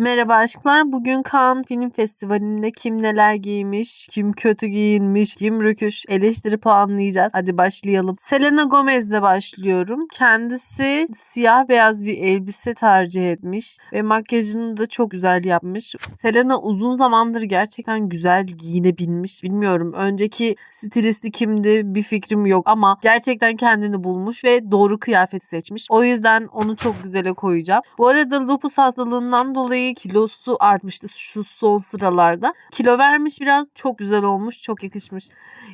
Merhaba aşklar. Bugün Cannes Film Festivali'nde kim neler giymiş, kim kötü giyinmiş, kim rüküş eleştiri puanlayacağız. Hadi başlayalım. Selena Gomez'le başlıyorum. Kendisi siyah beyaz bir elbise tercih etmiş ve makyajını da çok güzel yapmış. Selena uzun zamandır gerçekten güzel giyinebilmiş. Bilmiyorum önceki stilisti kimdi bir fikrim yok ama gerçekten kendini bulmuş ve doğru kıyafeti seçmiş. O yüzden onu çok güzele koyacağım. Bu arada lupus hastalığından dolayı kilosu artmıştı şu son sıralarda. Kilo vermiş biraz çok güzel olmuş çok yakışmış.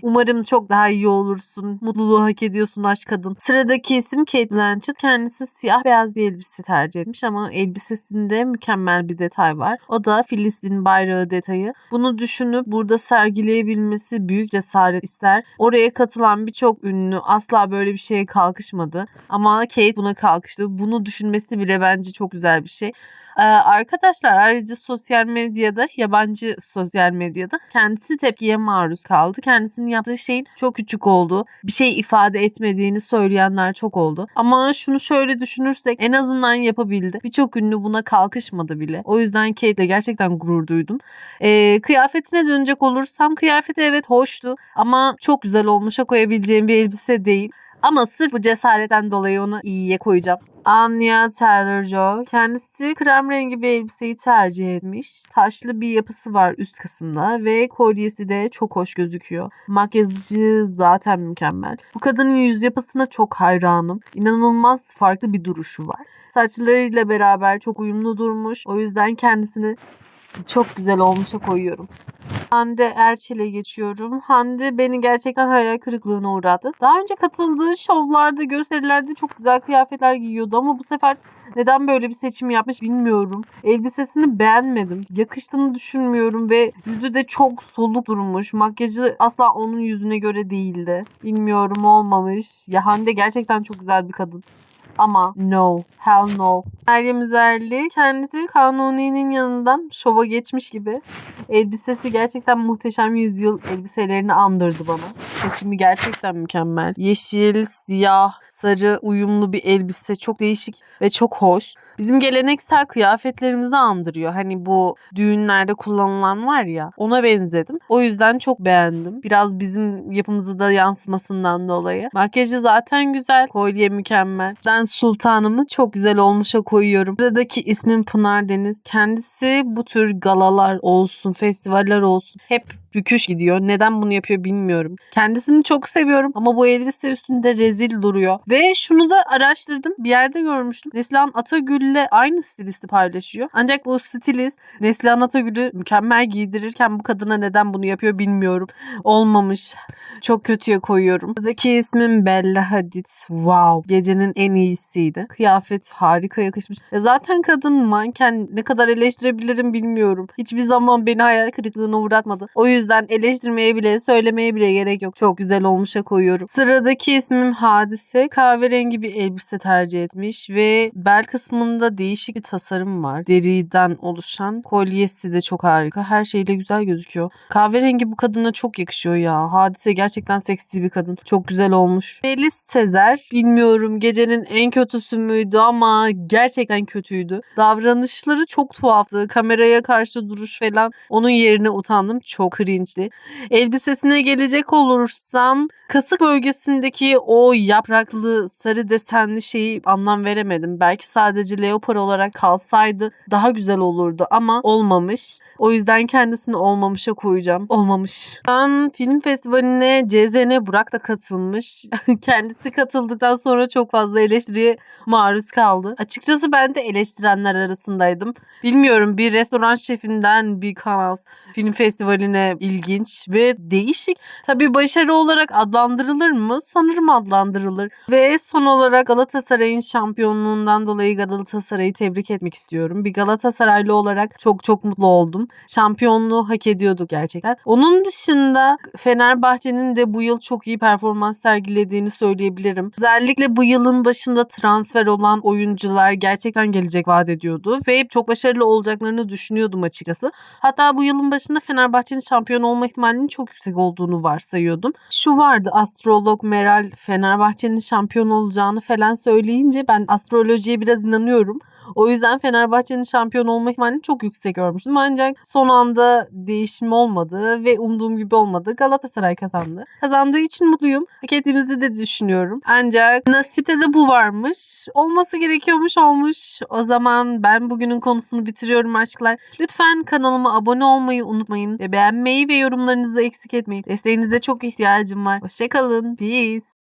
Umarım çok daha iyi olursun. Mutluluğu hak ediyorsun aşk kadın. Sıradaki isim Kate Blanchett. Kendisi siyah beyaz bir elbise tercih etmiş ama elbisesinde mükemmel bir detay var. O da Filistin bayrağı detayı. Bunu düşünüp burada sergileyebilmesi büyük cesaret ister. Oraya katılan birçok ünlü asla böyle bir şeye kalkışmadı. Ama Kate buna kalkıştı. Bunu düşünmesi bile bence çok güzel bir şey. Ee, arkadaşlar ayrıca sosyal medyada, yabancı sosyal medyada kendisi tepkiye maruz kaldı. Kendisinin yaptığı şeyin çok küçük olduğu, bir şey ifade etmediğini söyleyenler çok oldu. Ama şunu şöyle düşünürsek en azından yapabildi. Birçok ünlü buna kalkışmadı bile. O yüzden Kate'le gerçekten gurur duydum. Ee, kıyafetine dönecek olursam kıyafeti evet hoştu ama çok güzel olmuşa koyabileceğim bir elbise değil. Ama sırf bu cesaretten dolayı onu iyiye koyacağım. Anya Taylor-Joy kendisi krem rengi bir elbiseyi tercih etmiş. Taşlı bir yapısı var üst kısımda ve kolyesi de çok hoş gözüküyor. Makyajı zaten mükemmel. Bu kadının yüz yapısına çok hayranım. İnanılmaz farklı bir duruşu var. Saçlarıyla beraber çok uyumlu durmuş. O yüzden kendisini çok güzel olmuşa koyuyorum. Hande Erçel'e geçiyorum. Hande beni gerçekten hayal kırıklığına uğradı. Daha önce katıldığı şovlarda, gösterilerde çok güzel kıyafetler giyiyordu ama bu sefer neden böyle bir seçim yapmış bilmiyorum. Elbisesini beğenmedim. Yakıştığını düşünmüyorum ve yüzü de çok soluk durmuş. Makyajı asla onun yüzüne göre değildi. Bilmiyorum olmamış. Ya Hande gerçekten çok güzel bir kadın. Ama no, hell no. Meryem Üzerli kendisi Kanuni'nin yanından şova geçmiş gibi. Elbisesi gerçekten muhteşem yüzyıl elbiselerini andırdı bana. Seçimi gerçekten mükemmel. Yeşil, siyah, sarı uyumlu bir elbise. Çok değişik ve çok hoş. Bizim geleneksel kıyafetlerimizi andırıyor. Hani bu düğünlerde kullanılan var ya ona benzedim. O yüzden çok beğendim. Biraz bizim yapımızı da yansımasından dolayı. Makyajı zaten güzel. Kolye mükemmel. Ben sultanımı çok güzel olmuşa koyuyorum. Buradaki ismim Pınar Deniz. Kendisi bu tür galalar olsun, festivaller olsun hep rüküş gidiyor. Neden bunu yapıyor bilmiyorum. Kendisini çok seviyorum ama bu elbise üstünde rezil duruyor. Ve şunu da araştırdım. Bir yerde görmüştüm. Neslihan Atagül'le aynı stilisti paylaşıyor. Ancak bu stilist Neslihan Atagül'ü mükemmel giydirirken bu kadına neden bunu yapıyor bilmiyorum. Olmamış. Çok kötüye koyuyorum. Buradaki ismim Bella Hadid. Wow. Gecenin en iyisiydi. Kıyafet harika yakışmış. Ya zaten kadın manken ne kadar eleştirebilirim bilmiyorum. Hiçbir zaman beni hayal kırıklığına uğratmadı. O yüzden eleştirmeye bile söylemeye bile gerek yok. Çok güzel olmuşa koyuyorum. Sıradaki ismim Hadise. Kahverengi bir elbise tercih etmiş ve bel kısmında değişik bir tasarım var. Deriden oluşan. Kolyesi de çok harika. Her şeyle güzel gözüküyor. Kahverengi bu kadına çok yakışıyor ya. Hadise gerçekten seksi bir kadın. Çok güzel olmuş. Melis Sezer. Bilmiyorum gecenin en kötüsü müydü ama gerçekten kötüydü. Davranışları çok tuhaftı. Kameraya karşı duruş falan. Onun yerine utandım. Çok cringe'li. Elbisesine gelecek olursam kasık bölgesindeki o yapraklı sarı desenli şeyi anlam veremedim. Belki sadece leopar olarak kalsaydı daha güzel olurdu ama olmamış. O yüzden kendisini olmamışa koyacağım. Olmamış. Ben film festivaline CZN Burak da katılmış. Kendisi katıldıktan sonra çok fazla eleştiriye maruz kaldı. Açıkçası ben de eleştirenler arasındaydım. Bilmiyorum bir restoran şefinden bir kanal film festivaline ilginç ve değişik. Tabii başarı olarak adlandırılır mı? Sanırım adlandırılır. Ve son olarak Galatasaray'ın şampiyonluğundan dolayı Galatasaray'ı tebrik etmek istiyorum. Bir Galatasaraylı olarak çok çok mutlu oldum. Şampiyonluğu hak ediyordu gerçekten. Onun dışında Fenerbahçe'nin de bu yıl çok iyi performans sergilediğini söyleyebilirim. Özellikle bu yılın başında transfer olan oyuncular gerçekten gelecek vaat ediyordu ve çok başarılı olacaklarını düşünüyordum açıkçası. Hatta bu yılın başında Fenerbahçe'nin şampiyon olma ihtimalinin çok yüksek olduğunu varsayıyordum. Şu vardı astrolog Meral Fenerbahçe'nin şampiyon şampiyon olacağını falan söyleyince ben astrolojiye biraz inanıyorum. O yüzden Fenerbahçe'nin şampiyon olma ihtimalini çok yüksek görmüştüm. Ancak son anda değişim olmadı ve umduğum gibi olmadı. Galatasaray kazandı. Kazandığı için mutluyum. Hak ettiğimizi de düşünüyorum. Ancak nasipte de bu varmış. Olması gerekiyormuş olmuş. O zaman ben bugünün konusunu bitiriyorum aşklar. Lütfen kanalıma abone olmayı unutmayın. Ve beğenmeyi ve yorumlarınızı eksik etmeyin. Desteğinize çok ihtiyacım var. Hoşçakalın. Peace.